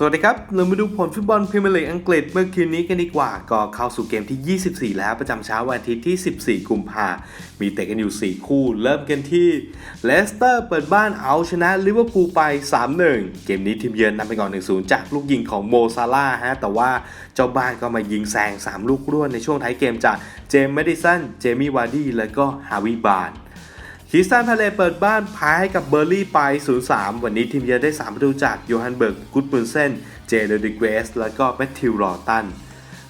สวัสดีครับ เรามาดูผลฟุตบอลพรีเมียร์ลีกอังกฤษเมื่อคืนนี้กันดีกว่า ก็เข้าสู่เกมที่ 24 แล้วประจำเช้าวันอาทิตย์ที่ 14 กุมภามีเตะกันอยู่ 4 คู่ เริ่มกันที่เลสเตอร์เปิดบ้านเอาชนะลิเวอร์พูลไป 3-1 เกมนี้ทีมเยือนนำไปก่อน 1-0 จากลูกยิงของโมซาลาฮะ แต่ว่าเจ้าบ้านก็มายิงแซง 3 ลูกรวดในช่วงท้ายเกมจากเจมส์แมดิสัน เจมี่วาร์ดี้ และก็ฮาวิบาร์น คริสตันพาเลเปิดบ้านแพ้ให้กับเบอร์ลี่ไป 0-3 วันนี้ทีมเยือนได้3ประตูจากโยฮันเบิร์ก กุดมุนเซน เจเดริเกสแล้วก็แมทธิวรอตัน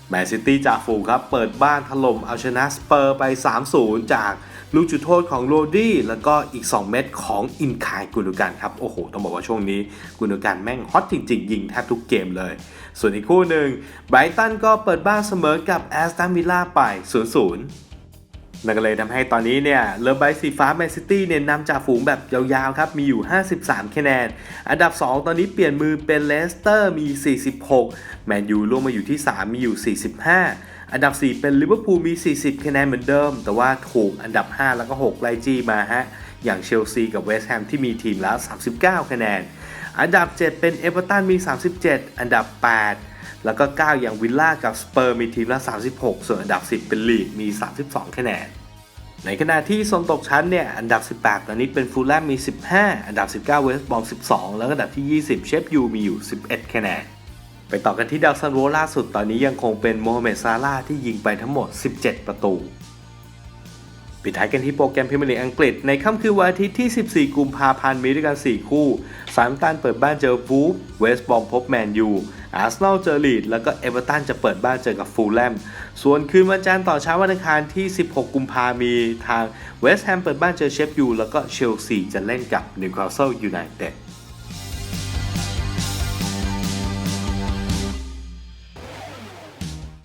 แมนซิตี้จากฝูงครับ เปิดบ้านถล่มเอาชนะสเปอร์ไป 3-0 จากลูกจุดโทษของโรดี้ แล้วก็อีก 2 เม็ดของอินคายกุนดูกันครับ โอ้โห ต้องบอกว่าช่วงนี้กุนดูกันแม่งฮอตจริงๆ ยิงแทบทุกเกมเลย ส่วนอีกคู่หนึ่งไบรตันก็เปิดบ้านเสมอกับแอสตันวิลล่าไป 0-0 นั่นก็เลยทำให้ตอนนี้เนี่ยเรือใบสีฟ้าแมนซิตี้เนี่ยนำจากฝูงแบบยาวๆครับ มีอยู่ 53 คะแนน อันดับ 2 ตอนนี้เปลี่ยนมือเป็นเลสเตอร์มี 46 แมนยูล่วงมาอยู่ที่ 3 มีอยู่ 45 อันดับ 4 เป็นลิเวอร์พูลมี 40 คะแนนเหมือนเดิม แต่ว่าถูกอันดับ 5 แล้วก็ 6 ไล่จี้มาฮะ อย่างเชลซีกับเวสต์แฮมที่มีทีมแล้ว39 คะแนน อันดับ 7 เป็นเอเวอร์ตันมี 37 อันดับ 8 แล้วก็ 9 อย่างวิลล่ากับสเปอร์มีทีมละ 36 ส่วนอันดับ 10 เป็นลีดมี 32 คะแนน ในขณะที่โซนตกชั้นเนี่ย อันดับ 18 ตอนนี้เป็นฟูลแลมมี 15 อันดับ 19 เวสต์บอม 12 แล้วก็อันดับที่ 20 เชฟยูมีอยู่ 11 คะแนน ไปต่อกันที่ดาวซันโวล่าสุดตอนนี้ยังคงเป็นโมฮัมเหม็ดซาลาที่ยิงไปทั้งหมด 17 ประตูปิดท้ายกันที่โปรแกรมพรีเมียร์ลีกอังกฤษ ในค่ำคืนวันอาทิตย์ที่ 14 กุมภาพันธ์มีด้วยกัน 4 คู่สามตันเปิดบ้านเจอวูฟเวสต์บอมพบแมนยู อาร์เซนอลเจอลีดแล้วก็เอเวอร์ตันจะเปิดบ้านเจอกับฟูลแลม ส่วนคืนวันจันทร์ต่อเช้าวันอังคารที่ 16 กุมภามีทางเวสต์แฮมเปิดบ้านเจอเชฟยูแล้วก็เชลซีจะเล่นกับนิวคาสเซิลยูไนเต็ด